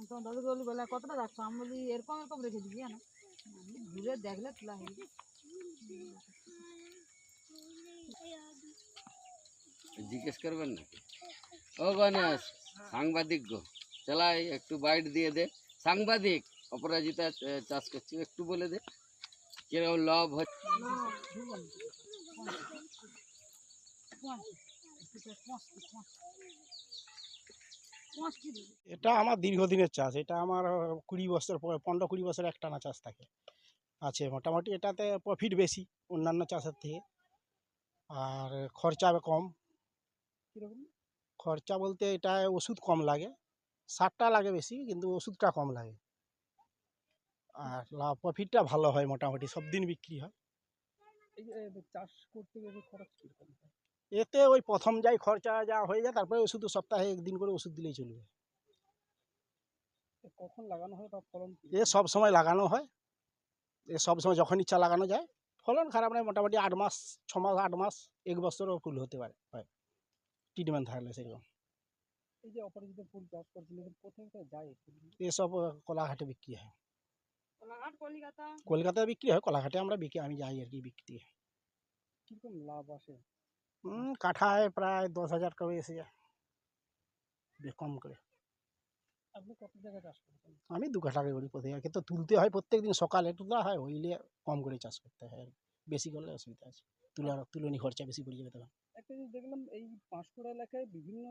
তখন দাদুকে বলি বলে কতটা রাখছো আমি বলি এরকম এরকম রেখে দিবি জানো আমি ঘুরে দেখলে তোলা হয়ে যাবে। জিজ্ঞেস করবেন নাকি ও গণেশ, সাংবাদিক গো চালাই একটু বাইট দিয়ে দে সাংবাদিক অপরাজিতা চাষ করছি। একটু বলে দে, কীরকম লাভ হচ্ছে। এটা আমার দীর্ঘদিনের চাষ। এটা আমার কুড়ি বছর পনেরো কুড়ি বছর একটানা চাষ থাকে। আছে মোটামুটি এটাতে প্রফিট বেশি অন্যান্য চাষের থেকে। আর খরচা কম। খরচা বলতে এটা ওষুধ কম লাগে। সারটা লাগে বেশি, কিন্তু ওষুধটা কম লাগে। আর লাভ প্রফিটটা ভালো হয় মোটামুটি সব দিন বিক্রি হয়। চাষ করতে গেলে খরচ কীরকম হয়? এতে ওই প্রথম যাই খরচা যা হয়ে যায় তারপরে শুধু সপ্তাহে একদিন করে ওষুধ দিলেই চলবে। কখন লাগানো হয় বা ফলন এ সব সময় লাগানো হয়। এ সব সময় যখন ইচ্ছা লাগানো যায়। ফলন খারাপ নয় মোটামুটি আট মাস ছ মাস আট মাস এক বছরও ফুল হতে পারে হয়। ট্রিটমেন্ট থাকলে সেরকম। এই যে অপরাজিত ফুল চাষ এদের কোথায় কোথায় যায় এসব আহ, কলাঘাটে বিক্রি হয়। কোলাঘাট, কলিকাতা? কলকাতায় বিক্রি হয় কলাঘাটে আমরা বিক্রি আমি যাই আর কি বিক্রি। হয় কীরকম লাভ আসে? হুম, কাঠায় প্রায় দশ হাজার করে এসে যায় কম করে। আপনি কত জায়গায় চাষ করছেন আমি দু কাঠা করি প্রতি কিন্তু তুলতে হয় প্রত্যেক দিন সকালে তোলা হয় হইলে কম করে চাষ করতে হয় আর বেশি করলে অসুবিধা আছে তুলার তুলনি খরচা বেশি পড়ে যাবে তখন। একটা জিনিস দেখলাম এই পাঁশকুড়া এলাকায় বিভিন্ন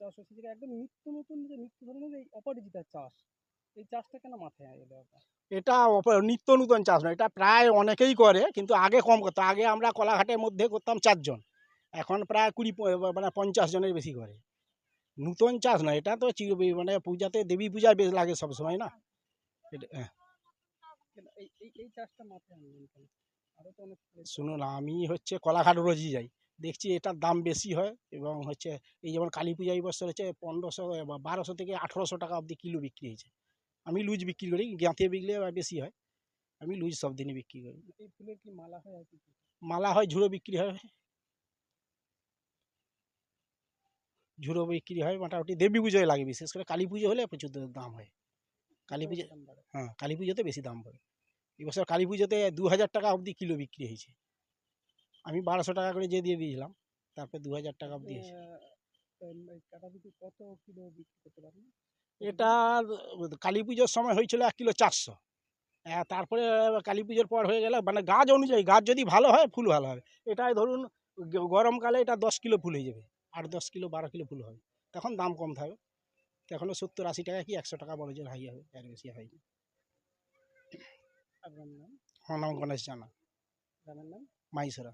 চাষ হচ্ছে যেটা একদম নিত্য নতুন যে নিত্য ধরনের এই অপরাজিতার চাষ। এই চাষটা কেন মাথায় এলো আপনার এটা নিত্য নূতন চাষ নয় এটা প্রায় অনেকেই করে কিন্তু আগে কম করতো। আগে আমরা কলাঘাটের মধ্যে করতাম চারজন এখন প্রায় কুড়ি মানে পঞ্চাশ জনের বেশি করে। নূতন চাষ নয় এটা তো মানে পূজাতে দেবী পূজায় বেশ লাগে সব সময় না? হ্যাঁ, শুনুন আমি হচ্ছে কলাঘাট রোজই যাই। দেখছি এটার দাম বেশি হয় এবং হচ্ছে এই যেমন কালী পূজা এই বছর হচ্ছে পনেরোশো বা বারোশো থেকে আঠেরোশো টাকা অবধি কিলো বিক্রি হয়েছে। আমি লুজ বিক্রি করি গাঁথিয়ে বিকলে আবার বেশি হয়। আমি লুজ সব দিনই বিক্রি করি। এই ফুলের কি মালা হয় আর কি? কি? মালা হয় ঝুড়ো বিক্রি হয়। ঝুড়ো বিক্রি হয় মোটামুটি দেবী পুজোয় লাগে বিশেষ করে। কালী পুজো হলে প্রচুর দাম হয়। কালী পুজো দাম বাড়ে। হ্যাঁ কালী পুজোতে বেশি দাম পড়ে। এবছর কালী পুজোতে দু হাজার টাকা অবধি কিলো বিক্রি হয়েছে। আমি বারোশো টাকা করে যে দিয়ে দিয়েছিলাম তারপরে দু হাজার টাকা অবধি হয়েছে। আহ, উম, এই কাটা বিক্রি কত কিলো বিক্রি করতে পারেন এটা কালী পুজোর সময় হয়েছিল এক কিলো চারশো। তারপরে কালী পুজোর পর হয়ে গেলে মানে গাছ অনুযায়ী গাছ যদি ভালো হয় ফুল ভালো হবে। এটাই ধরুন গরমকালে এটা দশ কিলো ফুল হয়ে যাবে আট দশ কিলো বারো কিলো ফুল হবে। তখন দাম কম থাকবে। তখন সত্তর আশি টাকা কি একশো টাকা বড় জোর হাই হবে এর বেশি হয় না আপনার নাম? আমার নাম গণেশ জানা। গ্রামের নাম? মাইসরা।